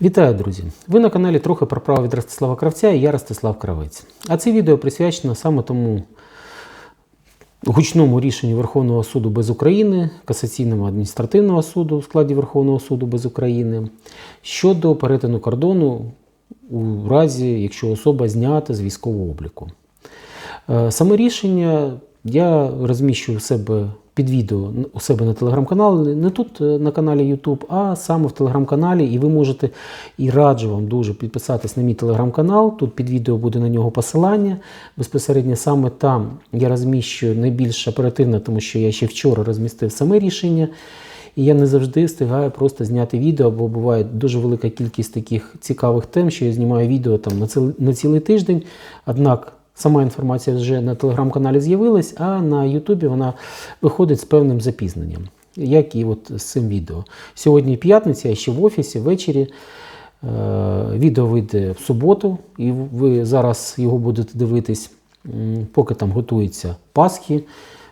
Вітаю, друзі! Ви на каналі трохи про право від Ростислава Кравця і я Ростислав Кравець. А це відео присвячено саме тому гучному рішенню Верховного суду без України, касаційному адміністративного суду в складі Верховного суду без України щодо перетину кордону у разі, якщо особа знята з військового обліку. Е, Саме рішення я розміщу у себе під відео у себе на телеграм-каналі, не тут е, на каналі YouTube, а саме в телеграм-каналі. І ви можете і раджу вам дуже підписатись на мій телеграм-канал. Тут під відео буде на нього посилання. Безпосередньо саме там я розміщую найбільш оперативно, тому що я ще вчора розмістив саме рішення. І я не завжди встигаю просто зняти відео, бо буває дуже велика кількість таких цікавих тем, що я знімаю відео там на цілий, на цілий тиждень. Однак сама інформація вже на телеграм-каналі з'явилась, а на Ютубі вона виходить з певним запізненням, як і от з цим відео. Сьогодні п'ятниця, я ще в офісі ввечері. Е, Відео вийде в суботу, і ви зараз його будете дивитись, поки там готуються Пасхи.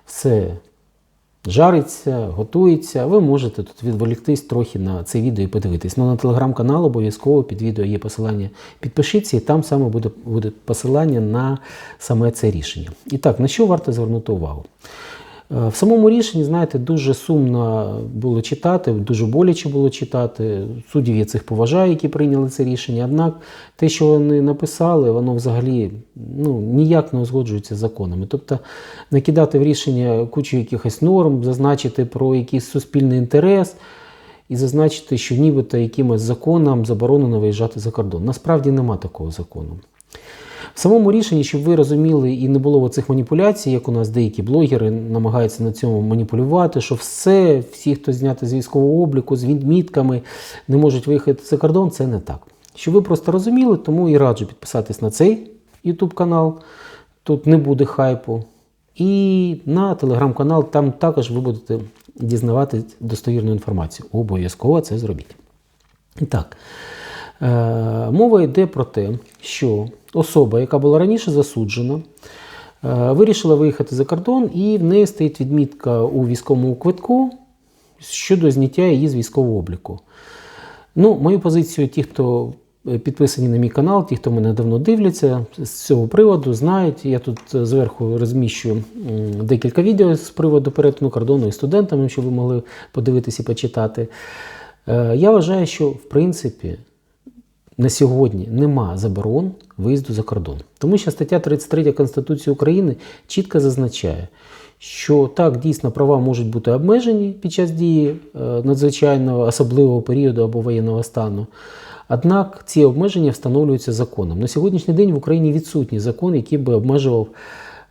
Все жариться, готується. Ви можете тут відволіктись трохи на це відео і подивитись. Ну, на телеграм-канал обов'язково під відео є посилання. Підпишіться, і там саме буде, буде посилання на саме це рішення. І так, на що варто звернути увагу? Е, В самому рішенні, знаєте, дуже сумно було читати, дуже боляче було читати. Суддів я цих поважаю, які прийняли це рішення. Однак те, що вони написали, воно взагалі ну, ніяк не узгоджується з законами. Тобто накидати в рішення кучу якихось норм, зазначити про якийсь суспільний інтерес і зазначити, що нібито якимось законом заборонено виїжджати за кордон. Насправді нема такого закону. В самому рішенні, щоб ви розуміли і не було цих маніпуляцій, як у нас деякі блогери намагаються на цьому маніпулювати, що все, всі, хто зняти з військового обліку, з відмітками, не можуть виїхати за кордон, це не так. Щоб ви просто розуміли, тому і раджу підписатись на цей YouTube канал. Тут не буде хайпу. І на телеграм-канал там також ви будете дізнавати достовірну інформацію. Обов'язково це зробіть. І так, мова йде про те, що особа, яка була раніше засуджена, е, вирішила виїхати за кордон, і в неї стоїть відмітка у військовому квитку щодо зняття її з військового обліку. Ну, мою позицію, ті, хто е, підписані на мій канал, ті, хто мене давно дивляться, з цього приводу знають. Я тут е, зверху розміщую декілька відео з приводу перетину кордону і студентами, щоб ви могли подивитися і почитати. Е, Я вважаю, що в принципі на сьогодні нема заборон виїзду за кордон. Тому що стаття 33 Конституції України чітко зазначає, що так дійсно права можуть бути обмежені під час дії е, надзвичайного особливого періоду або воєнного стану. Однак ці обмеження встановлюються законом. На сьогоднішній день в Україні відсутній закон, який би обмежував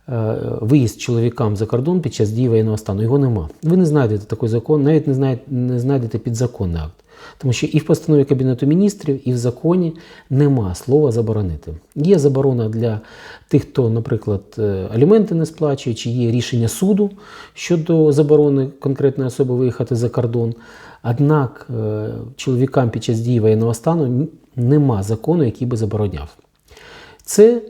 е, виїзд чоловікам за кордон під час дії воєнного стану. Його нема. Ви не знайдете такий закон, навіть не знайдете підзаконний акт. Тому що і в постанові Кабінету міністрів, і в законі нема слова заборонити. Є заборона для тих, хто, наприклад, е, аліменти не сплачує, чи є рішення суду щодо заборони конкретної особи виїхати за кордон. Однак е, чоловікам під час дії воєнного стану нема закону, який би забороняв. Це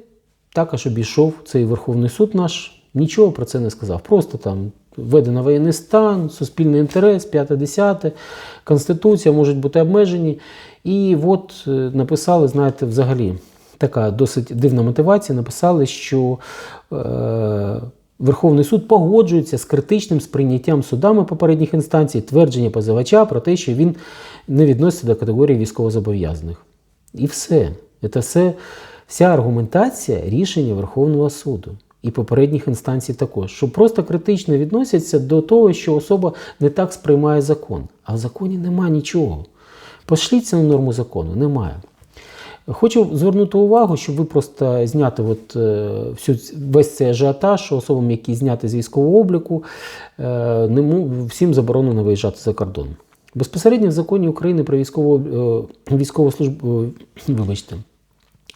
також обійшов цей Верховний суд наш, нічого про це не сказав. Просто там введено воєнний стан, суспільний інтерес, 5-10, Конституція можуть бути обмежені. І от е, написали, знаєте, взагалі така досить дивна мотивація. Написали, що е, Верховний суд погоджується з критичним сприйняттям судами попередніх інстанцій твердження позивача про те, що він не відноситься до категорії військовозобов'язаних. І все. Це все, вся аргументація рішення Верховного суду і попередніх інстанцій також, що просто критично відносяться до того, що особа не так сприймає закон. А в законі немає нічого. Пошліться на норму закону, немає. Хочу звернути увагу, щоб ви просто зняти от, е, всю, весь цей ажіотаж, що особам, які зняті з військового обліку, е, не всім заборонено виїжджати за кордон. Безпосередньо в законі України про військову, е, військову службу, вибачте,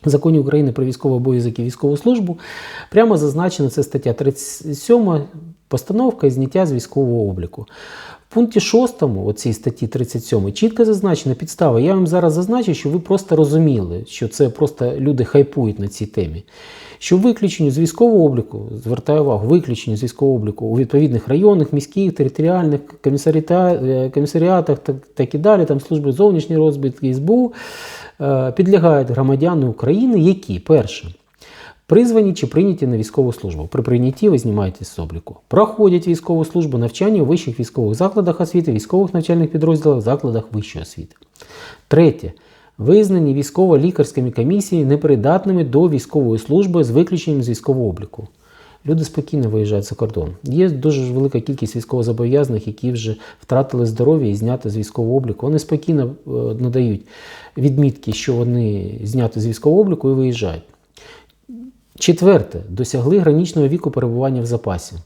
в законі України про військовий обов'язок і військову службу прямо зазначено це стаття 37 постановка і зняття з військового обліку. В пункті 6 оцій статті 37 чітко зазначена підстава. Я вам зараз зазначу, що ви просто розуміли, що це просто люди хайпують на цій темі. Що виключенню з військового обліку, звертаю увагу, виключенню з військового обліку у відповідних районних, міських, територіальних е, комісаріатах так, так і далі, там служби зовнішньої розвідки СБУ, е, підлягають громадяни України, які перше. Призвані чи прийняті на військову службу. При прийнятті ви знімаєтесь з обліку. Проходять військову службу навчання у вищих військових закладах освіти, військових навчальних підрозділах, закладах вищої освіти. Третє. Визнані військово-лікарськими комісіями непридатними до військової служби з виключенням з військового обліку. Люди спокійно виїжджають за кордон. Є дуже велика кількість військовозобов'язаних, які вже втратили здоров'я і зняти з військового обліку. Вони спокійно е, надають відмітки, що вони зняті з військового обліку і виїжджають. Четверте, досягли граничного віку перебування в запасі.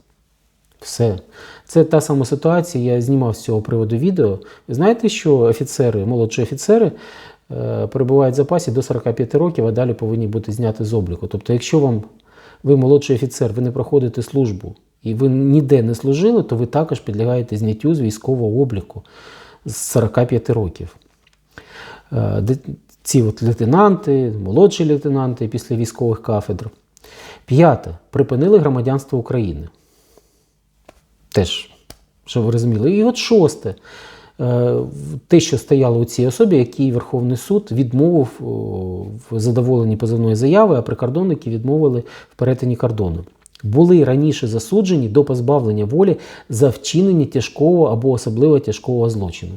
Все. Це та сама ситуація. Я знімав з цього приводу відео. Ви знаєте, що офіцери, молодші офіцери е, перебувають в запасі до 45 років, а далі повинні бути зняті з обліку. Тобто, якщо вам ви молодший офіцер, ви не проходите службу і ви ніде не служили, то ви також підлягаєте зняттю з військового обліку з 45 років. Ці от лейтенанти, молодші лейтенанти після військових кафедр. П'яте. Припинили громадянство України. Теж, щоб ви розуміли. І от шосте. Е, Те, що стояло у цій особі, який Верховний суд відмовив в задоволенні позовної заяви, а прикордонники відмовили в перетині кордону. Були раніше засуджені до позбавлення волі за вчинення тяжкого або особливо тяжкого злочину.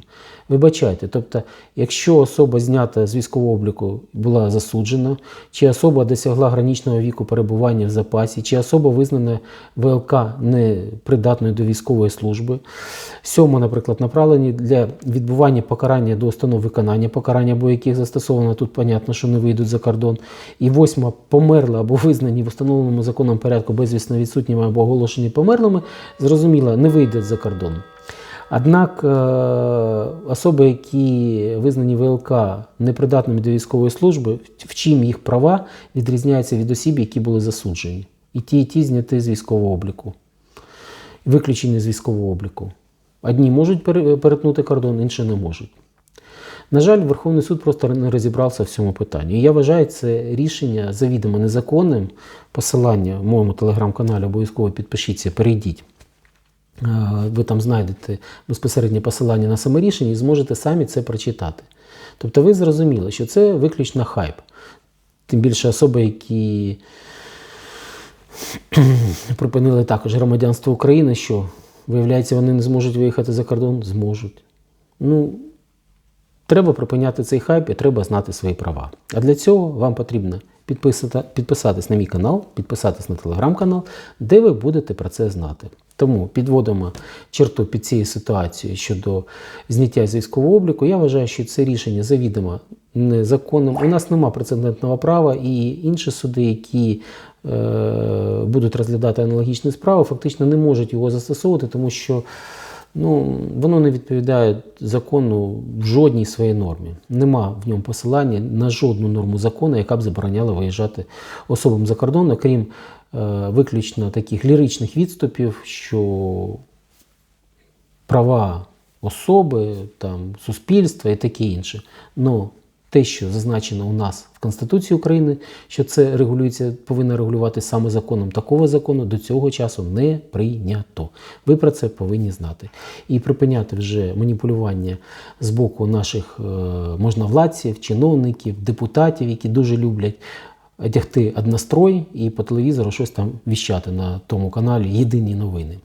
Вибачайте, тобто, якщо особа знята з військового обліку була засуджена, чи особа досягла граничного віку перебування в запасі, чи особа визнана ВЛК непридатною до військової служби, сьомо, наприклад, направлені для відбування покарання до установ виконання покарання, або яких застосовано тут, понятно, що не вийдуть за кордон. І восьма померла або визнані в установленому законом порядку безвісно відсутніми або оголошені померлими, зрозуміло, не вийдуть за кордон. Однак е, особи, які визнані ВЛК непридатними до військової служби, в чим їх права відрізняються від осіб, які були засуджені. І ті, і ті зняті з військового обліку, виключені з військового обліку. Одні можуть пере- перетнути кордон, інші не можуть. На жаль, Верховний суд просто не розібрався в цьому питанні. І я вважаю це рішення завідомо незаконним. Посилання в моєму телеграм-каналі обов'язково підпишіться, перейдіть. Е, Ви там знайдете безпосереднє посилання на саме рішення і зможете самі це прочитати. Тобто ви зрозуміли, що це виключно хайп. Тим більше особи, які припинили також громадянство України, що, виявляється, вони не зможуть виїхати за кордон, зможуть. Ну, Треба припиняти цей хайп і треба знати свої права. А для цього вам потрібно підписати, підписатись на мій канал, підписатись на телеграм-канал, де ви будете про це знати. Тому підводимо черту під цією ситуацією щодо зняття з військового обліку. Я вважаю, що це рішення завідомо незаконним. У нас нема прецедентного права, і інші суди, які е, будуть розглядати аналогічні справи, фактично не можуть його застосовувати, тому що ну, воно не відповідає закону в жодній своїй нормі. Нема в ньому посилання на жодну норму закону, яка б забороняла виїжджати особам за кордон, окрім е, виключно таких ліричних відступів, що права особи, там, суспільства і таке інше. Но те, що зазначено у нас в Конституції України, що це регулюється, повинно регулюватися саме законом такого закону, до цього часу не прийнято. Ви про це повинні знати. І припиняти вже маніпулювання з боку наших е, можновладців, чиновників, депутатів, які дуже люблять одягти однострой і по телевізору щось там віщати на тому каналі Єдині новини.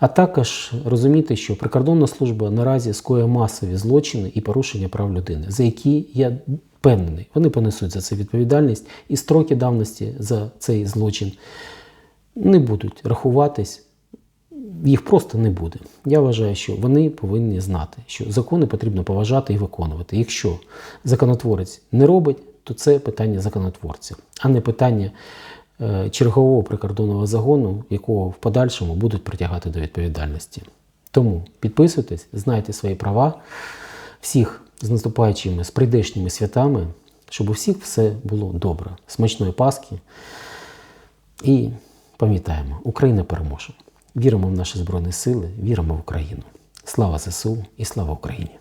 А також розуміти, що прикордонна служба наразі скоює масові злочини і порушення прав людини, за які я впевнений, вони понесуть за це відповідальність, і строки давності за цей злочин не будуть рахуватись. Їх просто не буде. Я вважаю, що вони повинні знати, що закони потрібно поважати і виконувати. Якщо законотворець не робить, то це питання законотворця, а не питання чергового прикордонного загону, якого в подальшому будуть притягати до відповідальності. Тому підписуйтесь, знайте свої права, всіх з наступаючими, з прийдешніми святами, щоб у всіх все було добре. Смачної Пасхи. І пам'ятаємо, Україна переможе. Віримо в наші Збройні Сили, віримо в Україну. Слава ЗСУ і слава Україні!